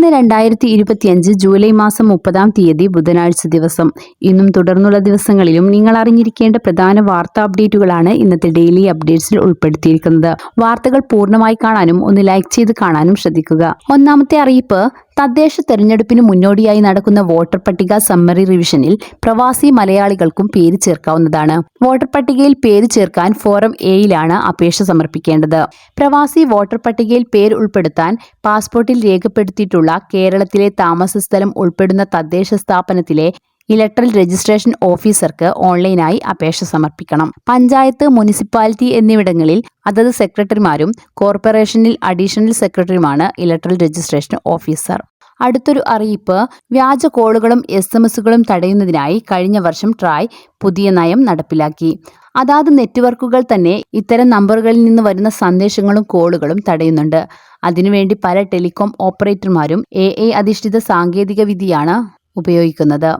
ഇന്ന് രണ്ടായിരത്തി ഇരുപത്തിയഞ്ച് ജൂലൈ മാസം മുപ്പതാം തീയതി ബുധനാഴ്ച ദിവസം. ഇന്നും തുടർന്നുള്ള ദിവസങ്ങളിലും നിങ്ങൾ അറിഞ്ഞിരിക്കേണ്ട പ്രധാന വാർത്താ അപ്ഡേറ്റുകളാണ് ഇന്നത്തെ ഡെയിലി അപ്ഡേറ്റ്സിൽ ഉൾപ്പെടുത്തിയിരിക്കുന്നത്. വാർത്തകൾ പൂർണമായി കാണാനും ഒന്ന് ലൈക്ക് ചെയ്ത് കാണാനും ശ്രദ്ധിക്കുക. ഒന്നാമത്തെ അറിയിപ്പ് തദ്ദേശ തെരഞ്ഞെടുപ്പിന് മുന്നോടിയായി നടക്കുന്ന വോട്ടർ പട്ടിക സമ്മറി റിവിഷനിൽ പ്രവാസി മലയാളികൾക്കും പേര് ചേർക്കാവുന്നതാണ്. വോട്ടർ പട്ടികയിൽ പേര് ചേർക്കാൻ ഫോറം എയിലാണ് അപേക്ഷ സമർപ്പിക്കേണ്ടത്. പ്രവാസി വോട്ടർ പട്ടികയിൽ പേര് ഉൾപ്പെടുത്താൻ പാസ്പോർട്ടിൽ രേഖപ്പെടുത്തിയിട്ടുള്ള കേരളത്തിലെ താമസസ്ഥലം ഉൾപ്പെടുന്ന തദ്ദേശ സ്ഥാപനത്തിലെ ഇലക്ട്രൽ രജിസ്ട്രേഷൻ ഓഫീസർക്ക് ഓൺലൈനായി അപേക്ഷ സമർപ്പിക്കണം. പഞ്ചായത്ത് മുനിസിപ്പാലിറ്റി എന്നിവിടങ്ങളിൽ അതത് സെക്രട്ടറിമാരും കോർപ്പറേഷനിൽ അഡീഷണൽ സെക്രട്ടറിയുമാണ് ഇലക്ട്രൽ രജിസ്ട്രേഷൻ ഓഫീസർ. അടുത്തൊരു അറിയിപ്പ്. വ്യാജ കോളുകളും എസ് എം എസുകളും തടയുന്നതിനായി കഴിഞ്ഞ വർഷം ട്രായ് പുതിയ നയം നടപ്പിലാക്കി. അതാത് നെറ്റ്വർക്കുകൾ തന്നെ ഇത്തരം നമ്പറുകളിൽ നിന്ന് വരുന്ന സന്ദേശങ്ങളും കോളുകളും തടയുന്നുണ്ട്. അതിനുവേണ്ടി പല ടെലികോം ഓപ്പറേറ്റർമാരും എ അധിഷ്ഠിത സാങ്കേതിക വിദ്യയാണ് ഉപയോഗിക്കുന്നത്.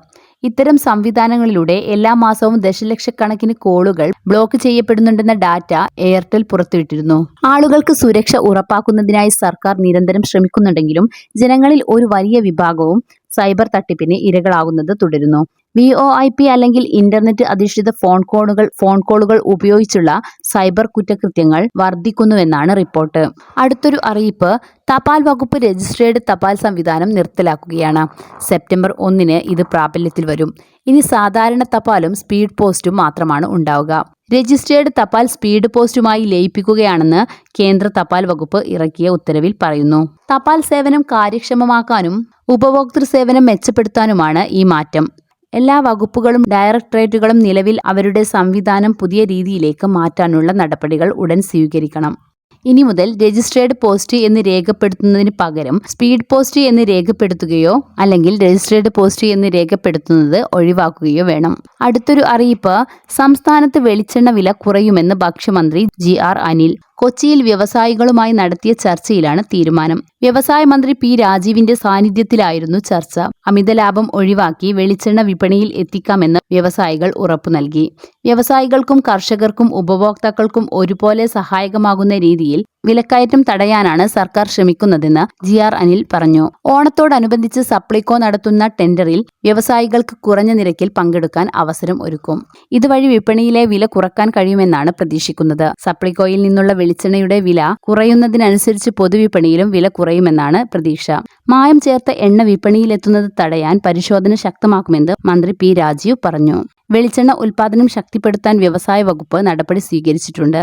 ഇത്തരം സംവിധാനങ്ങളിലൂടെ എല്ലാ മാസവും ദശലക്ഷക്കണക്കിന് കോളുകൾ ബ്ലോക്ക് ചെയ്യപ്പെടുന്നുണ്ടെന്ന ഡാറ്റ എയർടെൽ പുറത്തുവിട്ടിരുന്നു. ആളുകൾക്ക് സുരക്ഷ ഉറപ്പാക്കുന്നതിനായി സർക്കാർ നിരന്തരം ശ്രമിക്കുന്നുണ്ടെങ്കിലും ജനങ്ങളിൽ ഒരു വലിയ വിഭാഗവും സൈബർ തട്ടിപ്പിന് ഇരകളാകുന്നത് തുടരുന്നു. വി ഒ ഐ പി അല്ലെങ്കിൽ ഇന്റർനെറ്റ് അധിഷ്ഠിത ഫോൺ കോളുകൾ ഫോൺ കോളുകൾ ഉപയോഗിച്ചുള്ള സൈബർ കുറ്റകൃത്യങ്ങൾ വർദ്ധിക്കുന്നുവെന്നാണ് റിപ്പോർട്ട്. അടുത്തൊരു അറിയിപ്പ് തപാൽ വകുപ്പ് രജിസ്ട്രേഡ് തപാൽ സംവിധാനം നിർത്തലാക്കുകയാണ്. സെപ്റ്റംബർ ഒന്നിന് ഇത് പ്രാബല്യത്തിൽ വരും. ഇനി സാധാരണ തപാലും സ്പീഡ് പോസ്റ്റും മാത്രമാണ് ഉണ്ടാവുക. രജിസ്ട്രേഡ് തപാൽ സ്പീഡ് പോസ്റ്റുമായി ലയിപ്പിക്കുകയാണെന്ന് കേന്ദ്ര തപാൽ വകുപ്പ് ഇറക്കിയ ഉത്തരവിൽ പറയുന്നു. തപാൽ സേവനം കാര്യക്ഷമമാക്കാനും ഉപഭോക്തൃ സേവനം മെച്ചപ്പെടുത്താനുമാണ് ഈ മാറ്റം. എല്ലാ വകുപ്പുകളും ഡയറക്ടറേറ്റുകളും നിലവിൽ അവരുടെ സംവിധാനം പുതിയ രീതിയിലേക്ക് മാറ്റാനുള്ള നടപടികൾ ഉടൻ സ്വീകരിക്കണം. ഇനി മുതൽ രജിസ്ട്രേഡ് പോസ്റ്റ് എന്ന് രേഖപ്പെടുത്തുന്നതിന് പകരം സ്പീഡ് പോസ്റ്റ് എന്ന് രേഖപ്പെടുത്തുകയോ അല്ലെങ്കിൽ രജിസ്ട്രേഡ് പോസ്റ്റ് എന്ന് രേഖപ്പെടുത്തുന്നത് ഒഴിവാക്കുകയോ വേണം. അടുത്തൊരു അറിയിപ്പ് സംസ്ഥാനത്ത് വെളിച്ചെണ്ണ വില കുറയുമെന്ന് ഭക്ഷ്യമന്ത്രി ജി ആർ അനിൽ. കൊച്ചിയിൽ വ്യവസായികളുമായി നടത്തിയ ചർച്ചയിലാണ് തീരുമാനം. വ്യവസായ മന്ത്രി പി രാജീവിന്റെ സാന്നിധ്യത്തിലായിരുന്നു ചർച്ച. അമിത ലാഭം ഒഴിവാക്കി വെളിച്ചെണ്ണ വിപണിയിൽ എത്തിക്കാമെന്ന് വ്യവസായികൾ ഉറപ്പു നൽകി. വ്യവസായികൾക്കും കർഷകർക്കും ഉപഭോക്താക്കൾക്കും ഒരുപോലെ സഹായകമാകുന്ന രീതിയിൽ വിലക്കയറ്റം തടയാനാണ് സർക്കാർ ശ്രമിക്കുന്നതെന്ന് ജി ആർ അനിൽ പറഞ്ഞു. ഓണത്തോടനുബന്ധിച്ച് സപ്ലൈകോ നടത്തുന്ന ടെൻഡറിൽ വ്യവസായികൾക്ക് കുറഞ്ഞ നിരക്കിൽ പങ്കെടുക്കാൻ അവസരം ഒരുക്കും. ഇതുവഴി വിപണിയിലെ വില കുറയ്ക്കാൻ കഴിയുമെന്നാണ് പ്രതീക്ഷിക്കുന്നത്. സപ്ലൈകോയിൽ നിന്നുള്ള വെളിച്ചെണ്ണയുടെ വില കുറയുന്നതിനനുസരിച്ച് പൊതുവിപണിയിലും വില കുറയുമെന്നാണ് പ്രതീക്ഷ. മായം ചേർത്ത എണ്ണ വിപണിയിലെത്തുന്നത് തടയാൻ പരിശോധന ശക്തമാക്കുമെന്ന് മന്ത്രി പി രാജീവ് പറഞ്ഞു. വെളിച്ചെണ്ണ ഉൽപാദനം ശക്തിപ്പെടുത്താൻ വ്യവസായ വകുപ്പ് നടപടി സ്വീകരിച്ചിട്ടുണ്ട്.